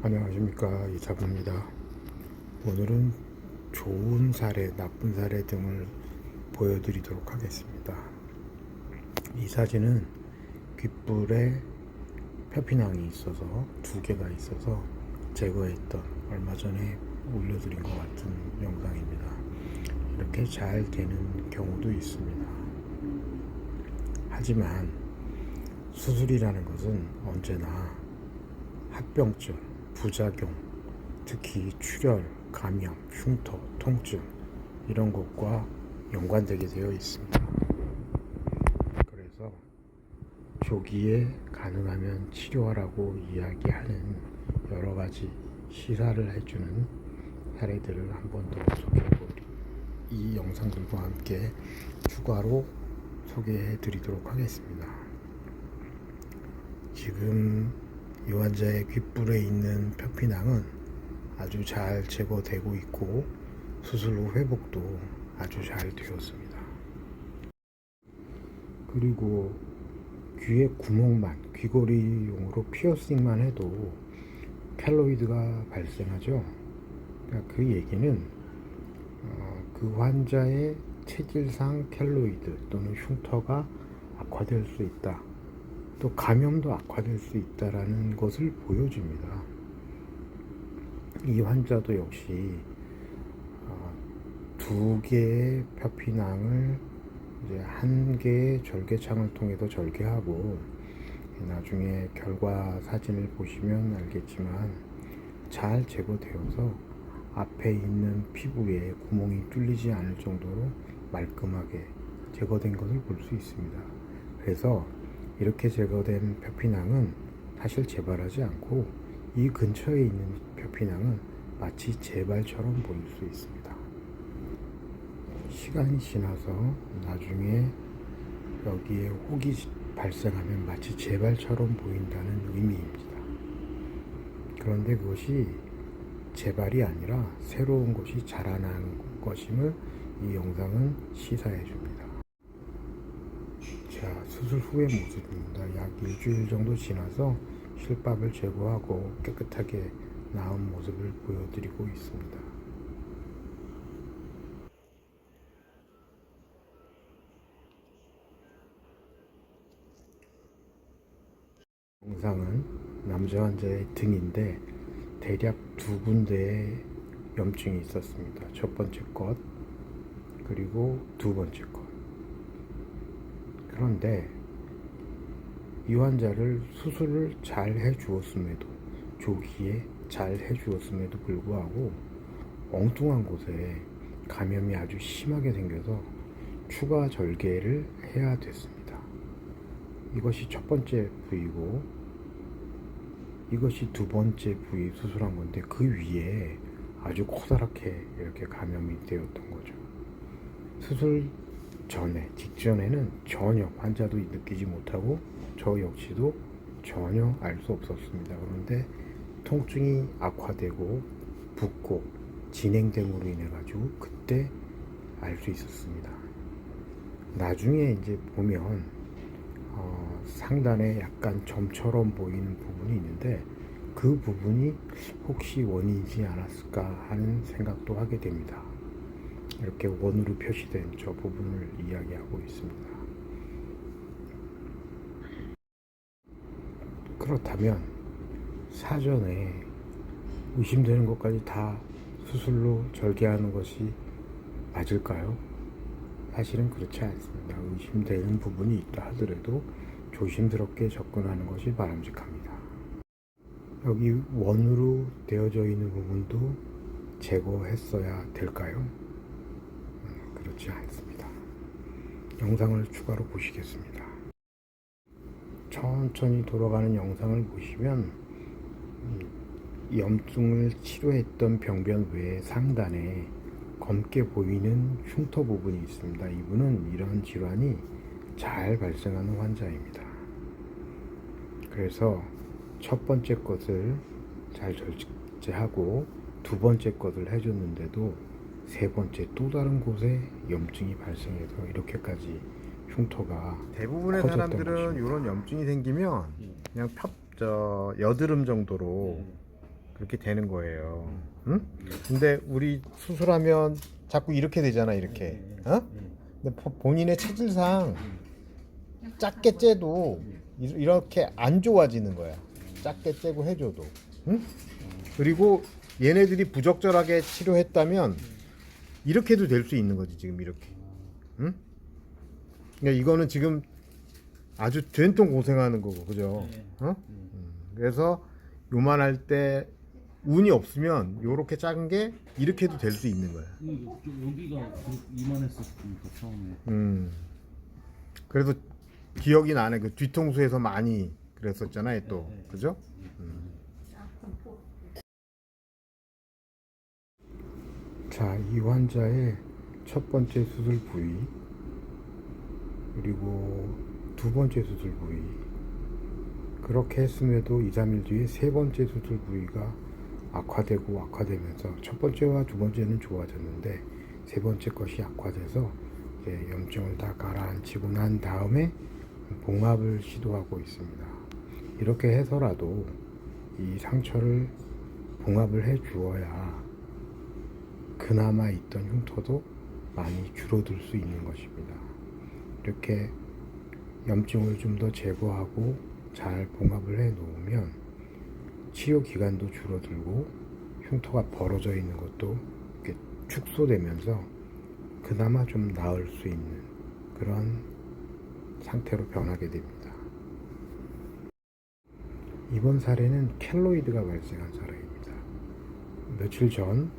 안녕하십니까 이사부입니다. 오늘은 좋은 사례, 나쁜 사례 등을 보여드리도록 하겠습니다. 이 사진은 귓불에 표피낭이 있어서 두 개가 있어서 제거했던 얼마 전에 올려드린 것 같은 영상입니다. 이렇게 잘 되는 경우도 있습니다. 하지만 수술이라는 것은 언제나 합병증, 부작용, 특히 출혈, 감염, 흉터, 통증 이런 것과 연관되게 되어 있습니다. 그래서 조기에 가능하면 치료하라고 이야기하는 여러 가지 시사를 해주는 사례들을 한 번 더 소개해보리 이 영상들과 함께 추가로 소개해 드리도록 하겠습니다. 지금 이 환자의 귓불에 있는 표피낭은 아주 잘 제거되고 있고 수술 후 회복도 아주 잘 되었습니다. 그리고 귀의 구멍만 귀걸이용으로 피어싱만 해도 켈로이드가 발생하죠. 그러니까 그 얘기는 어, 그 환자의 체질상 켈로이드 또는 흉터가 악화될 수 있다. 또 감염도 악화될 수 있다라는 것을 보여줍니다. 이 환자도 역시 어, 두 개의 표피낭을 이제 한 개의 절개창을 통해서 절개하고 나중에 결과 사진을 보시면 알겠지만 잘 제거되어서 앞에 있는 피부에 구멍이 뚫리지 않을 정도로 말끔하게 제거된 것을 볼 수 있습니다. 그래서 이렇게 제거된 표피낭은 사실 재발하지 않고 이 근처에 있는 표피낭은 마치 재발처럼 보일 수 있습니다. 시간이 지나서 나중에 여기에 혹이 발생하면 마치 재발처럼 보인다는 의미입니다. 그런데 그것이 재발이 아니라 새로운 것이 자라난 것임을 이 영상은 시사해 줍니다. 자, 수술 후의 모습입니다. 약 일주일 정도 지나서 실밥을 제거하고 깨끗하게 나은 모습을 보여드리고 있습니다. 영상은 남자 환자의 등인데 대략 두 군데에 염증이 있었습니다. 첫 번째 것 그리고 두 번째 것. 그런데 이 환자를 수술을 잘 해주었음에도 조기에 잘 해주었음에도 불구하고 엉뚱한 곳에 감염이 아주 심하게 생겨서 추가 절개를 해야 됐습니다. 이것이 첫 번째 부위고 이것이 두 번째 부위 수술한 건데 그 위에 아주 커다랗게 이렇게 감염이 되었던 거죠. 수술 전에 직전에는 전혀 환자도 느끼지 못하고 저 역시도 전혀 알 수 없었습니다. 그런데 통증이 악화되고 붓고 진행됨으로 인해 가지고 그때 알 수 있었습니다. 나중에 이제 보면 어, 상단에 약간 점처럼 보이는 부분이 있는데 그 부분이 혹시 원인이지 않았을까 하는 생각도 하게 됩니다. 이렇게 원으로 표시된 저 부분을 이야기하고 있습니다. 그렇다면 사전에 의심되는 것까지 다 수술로 절개하는 것이 맞을까요? 사실은 그렇지 않습니다. 의심되는 부분이 있다 하더라도 조심스럽게 접근하는 것이 바람직합니다. 여기 원으로 되어져 있는 부분도 제거했어야 될까요? 음, 그렇지 않습니다. 영상을 추가로 보시겠습니다. 천천히 돌아가는 영상을 보시면 음, 염증을 치료했던 병변 외에 상단에 검게 보이는 흉터 부분이 있습니다. 이분은 이런 질환이 잘 발생하는 환자입니다. 그래서 첫 번째 것을 잘 절제하고 두 번째 것을 해줬는데도 세 번째 또 다른 곳에 염증이 발생해서 이렇게까지 흉터가 대부분의 사람들은 것입니다. 이런 염증이 생기면 그냥 펴, 저 여드름 정도로 그렇게 되는 거예요. 응? 근데 우리 수술하면 자꾸 이렇게 되잖아, 이렇게. 어? 근데 보- 본인의 체질상 작게 째도 이- 이렇게 안 좋아지는 거야. 작게 째고 해줘도. 응? 그리고 얘네들이 부적절하게 치료했다면 이렇게도 될 수 있는 거지 지금 이렇게. 응? 그러니까 이거는 지금 아주 된통 고생하는 거고, 그죠? 네. 어? 음, 그래서 요만할 때 운이 없으면 요렇게 작은 게 이렇게도 될 수 있는 거야. 이- 여기가 그 이만했었으니까 처음에. 음. 그래도 기억이 나네. 그 뒤통수에서 많이 그랬었잖아요, 또. 네, 네. 그죠? 자, 이 환자의 첫 번째 수술 부위 그리고 두 번째 수술 부위 그렇게 했음에도 2, 3일 뒤에 세 번째 수술 부위가 악화되고 악화되면서 첫 번째와 두 번째는 좋아졌는데 세 번째 것이 악화돼서 염증을 다 가라앉히고 난 다음에 봉합을 시도하고 있습니다. 이렇게 해서라도 이 상처를 봉합을 해 주어야 그나마 있던 흉터도 많이 줄어들 수 있는 것입니다. 이렇게 염증을 좀 더 제거하고 잘 봉합을 해 놓으면 치료 기간도 줄어들고 흉터가 벌어져 있는 것도 축소되면서 그나마 좀 나을 수 있는 그런 상태로 변하게 됩니다. 이번 사례는 켈로이드가 발생한 사례입니다. 며칠 전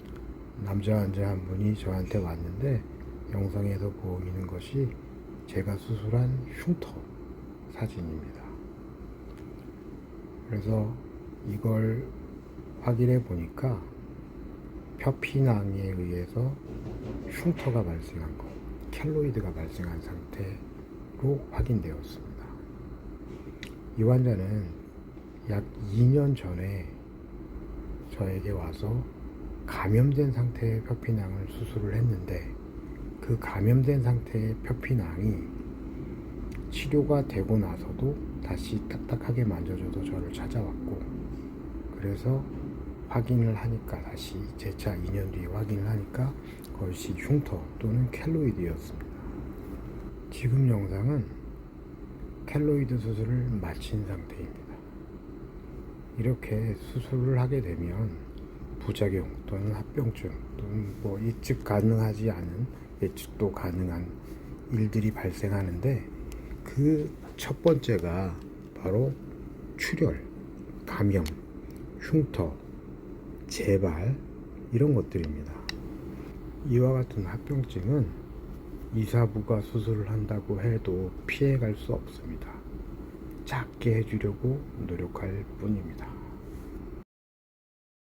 남자 환자 한 분이 저한테 왔는데 영상에서 보이는 것이 제가 수술한 흉터 사진입니다. 그래서 이걸 확인해 보니까 표피낭에 의해서 흉터가 발생한 것, 켈로이드가 발생한 상태로 확인되었습니다. 이 환자는 약 2년 전에 저에게 와서 감염된 상태의 표피낭을 수술을 했는데 그 감염된 상태의 표피낭이 치료가 되고 나서도 다시 딱딱하게 만져줘도 저를 찾아왔고 그래서 확인을 하니까 다시 재차 2년 뒤에 확인을 하니까 그것이 흉터 또는 켈로이드였습니다. 지금 영상은 켈로이드 수술을 마친 상태입니다. 이렇게 수술을 하게 되면 부작용 또는 합병증 또는 뭐 예측 가능하지 않은 예측도 가능한 일들이 발생하는데 그 첫 번째가 바로 출혈, 감염, 흉터, 재발 이런 것들입니다. 이와 같은 합병증은 이사부가 수술을 한다고 해도 피해갈 수 없습니다. 작게 해주려고 노력할 뿐입니다.